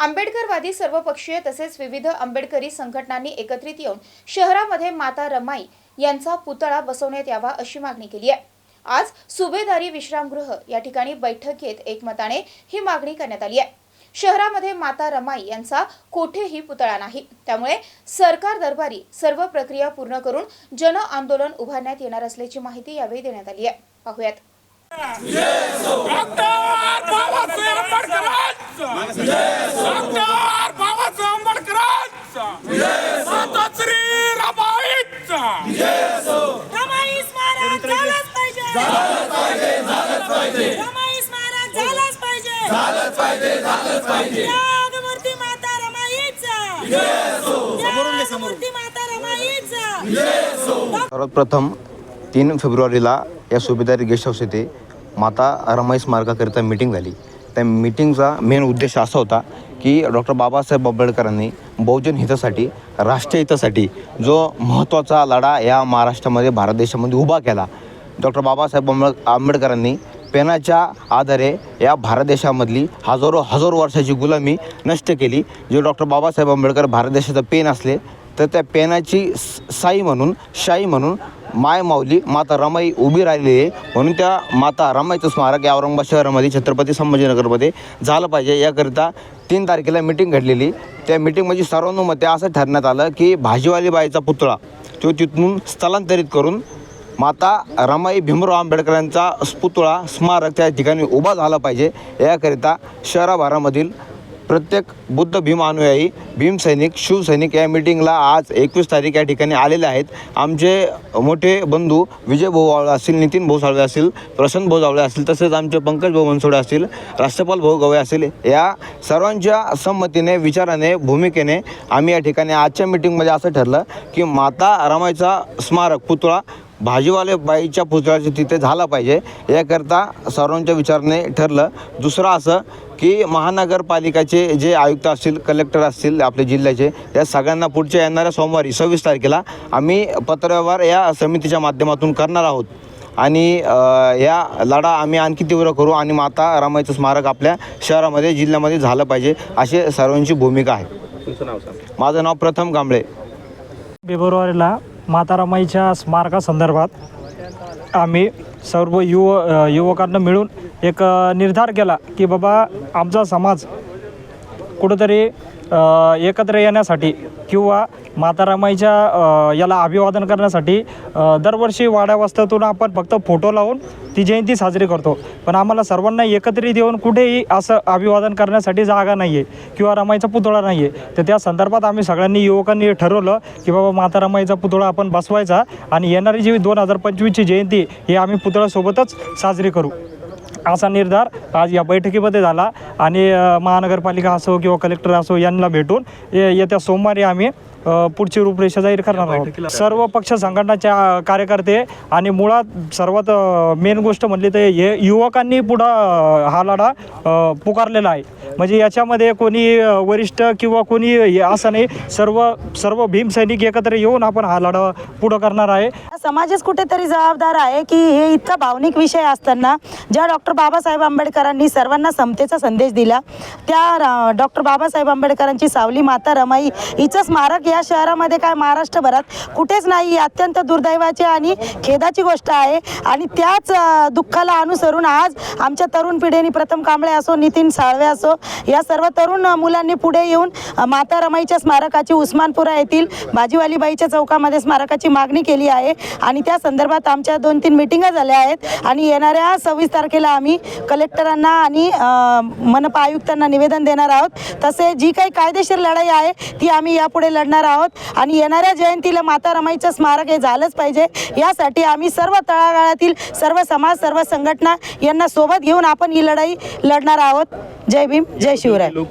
आंबेडकरवादी सर्वपक्षीय तसेच विविध आंबेडकरी संघटनांनी एकत्रित येऊन शहरामध्ये माता रमाई यांचा पुतळा बसवण्यात यावा अशी मागणी केली आहे. आज सुभेदारी विश्रामगृह या ठिकाणी बैठक घेत एकमताने ही मागणी करण्यात आली आहे. शहरामध्ये माता रमाई यांचा कोठेही पुतळा नाही. त्यामुळे सरकार दरबारी सर्व प्रक्रिया पूर्ण करून जन आंदोलन उभारण्यात येणार असल्याची माहिती यावेळी देण्यात आली आहे. पाहुयात. डॉक्टर बाबासाहेब आंबेडकरांचा. डॉक्टर बाबासाहेब आंबेडकरांचा माताश्री रमाईचा. रमाई स्मारक झालंच पाहिजे. झालंच पाहिजे झालंच पाहिजे रमाई स्मारक झालंच पाहिजे. झालंच पाहिजे झालंच पाहिजे त्यागमूर्ती माता रमाईचा. त्यागमूर्ती माता रमाईचा. सर्वप्रथम तीन फेब्रुवारीला या सुभेदारी गेस्ट हाऊस येथे माता रमाई स्मारकाकरिता मीटिंग झाली. त्या मीटिंगचा मेन उद्देश असा होता की डॉक्टर बाबासाहेब आंबेडकरांनी बहुजन हितासाठी राष्ट्रीय हितासाठी जो महत्त्वाचा लढा या महाराष्ट्रामध्ये भारत देशामध्ये उभा केला डॉक्टर बाबासाहेब आंबे आंबेडकरांनी पेनाच्या आधारे या भारत देशामधली हजारो हजारो वर्षाची गुलामी नष्ट केली. जे डॉक्टर बाबासाहेब आंबेडकर भारत देशाचं पेन असले तर त्या पेनाची स- साई म्हणून शाई म्हणून माय माऊली माता रमाई उभी राहिलेली आहे. म्हणून त्या माता रमाईचं स्मारक या औरंगाबाद शहरामध्ये छत्रपती संभाजीनगरमध्ये झालं पाहिजे. याकरिता तीन तारखेला मिटिंग घडलेली. त्या मिटिंगमध्ये सर्वानुमते असं ठरण्यात आलं की भाजीवाली बाईचा पुतळा तो तिथून स्थलांतरित करून माता रमाई भीमराव आंबेडकरांचा पुतळा स्मारक त्या ठिकाणी उभा झाला पाहिजे. याकरिता शहराभरामधील प्रत्येक बुद्ध भीम अनुयायी भीम शिवसैनिक या मिटिंगला आज एकवीस तारीख या ठिकाणी आलेले आहेत. आमचे मोठे बंधू विजय भाऊ वावळे असतील नितीन भाऊ साळवे असतील प्रसन्न भाऊ जावळे असतील तसेच आमचे पंकज भाऊ मनसोडे असतील राष्ट्रपाल भाऊ गवळे असतील या सर्वांच्या संमतीने विचाराने भूमिकेने आम्ही या ठिकाणी आजच्या मिटिंगमध्ये असं ठरलं की माता रमाईचा स्मारक पुतळा भाजीवाले बाईच्या पुतळ्याचे तिथे झाला पाहिजे. याकरता सर्वांच्या विचाराने ठरलं. दुसरं असं की महानगरपालिकाचे जे आयुक्त असतील कलेक्टर असतील आपल्या जिल्ह्याचे या सगळ्यांना पुढच्या येणाऱ्या सोमवारी सव्वीस तारखेला आम्ही पत्रव्यवहार या समितीच्या माध्यमातून करणार आहोत. आणि या लढा आम्ही आणखी तीव्र करू आणि माता रामाईचं स्मारक आपल्या शहरामध्ये जिल्ह्यामध्ये झालं पाहिजे असे सर्वांची भूमिका आहे. माझं नाव प्रथम कांबळे फेब्रुवारीला माता रमाईच्या स्मारकासंदर्भात आम्ही सर्व युव युवकांना मिळून एक निर्धार केला की बाबा आमचा समाज कुठंतरी एकत्र येण्यासाठी किंवा मातारामाईच्या याला अभिवादन करण्यासाठी दरवर्षी वाड्या वस्त्यातून आपण फक्त फोटो लावून ती जयंती साजरी करतो. पण आम्हाला सर्वांना एकत्रित येऊन कुठेही असं अभिवादन करण्यासाठी जागा नाही आहे किंवा रमाईचा पुतळा नाही आहे तर त्या संदर्भात आम्ही सगळ्यांनी युवकांनी ठरवलं की बाबा माता रमाईचा पुतळा आपण बसवायचा आणि येणारी जी दोन हजार पंचवीसची जयंती ही आम्ही पुतळ्यासोबतच साजरी करू. असा निर्धार आज या बैठकीमध्ये झाला. आणि महानगरपालिका असो किंवा कलेक्टर असो यांना भेटून ये- येत्या सोमवारी आम्ही पुढची रूपरेषा जाहीर करणार आहोत. सर्व पक्ष संघटनाच्या कार्यकर्ते आणि मुळात सर्वात मेन गोष्ट म्हणली तर हे युवकांनी पुढं हा लढा पुकारलेला आहे. म्हणजे याच्यामध्ये कोणी वरिष्ठ किंवा कोणी हे असं नाही सर्व सर्व भीमसैनिक एकत्र येऊन आपण हा लढा पुढं करणार आहे. समाजच कुठेतरी जबाबदार आहे की हे इतका भावनिक विषय असताना ज्या डॉक्टर बाबासाहेब आंबेडकरांनी सर्वांना समतेचा संदेश दिला त्या डॉक्टर बाबासाहेब आंबेडकरांची सावली माता रमाई हिचं स्मारक या शहरामध्ये काय महाराष्ट्रभरात कुठेच नाही अत्यंत दुर्दैवाची आणि खेदाची गोष्ट आहे. आणि त्याच दुःखाला अनुसरून आज आमच्या तरुण पिढीने प्रथम कांबळे असो नितीन साळवे असो या सर्व तरुण मुलांनी पुढे येऊन माता रमाईच्या स्मारकाची उस्मानपुरा येथील भाजीवाली बाईच्या चौकामध्ये स्मारकाची मागणी केली आहे. आणि त्या संदर्भात आमच्या दोन तीन मिटिंगा झाल्या आहेत. आणि येणाऱ्या सव्वीस तारखेला आम्ही कलेक्टरांना आणि मनपा आयुक्तांना निवेदन देणार आहोत. तसे जी काही कायदेशीर लढाई आहे ती आम्ही यापुढे लढणार आहोत. आणि येणाऱ्या जयंतीला माता रमाईचं स्मारक हे झालंच पाहिजे. यासाठी आम्ही सर्व तळागाळातील सर्व समाज सर्व संघटना यांना सोबत घेऊन आपण ही लढाई लढणार आहोत. जय भीम जय शिवराय.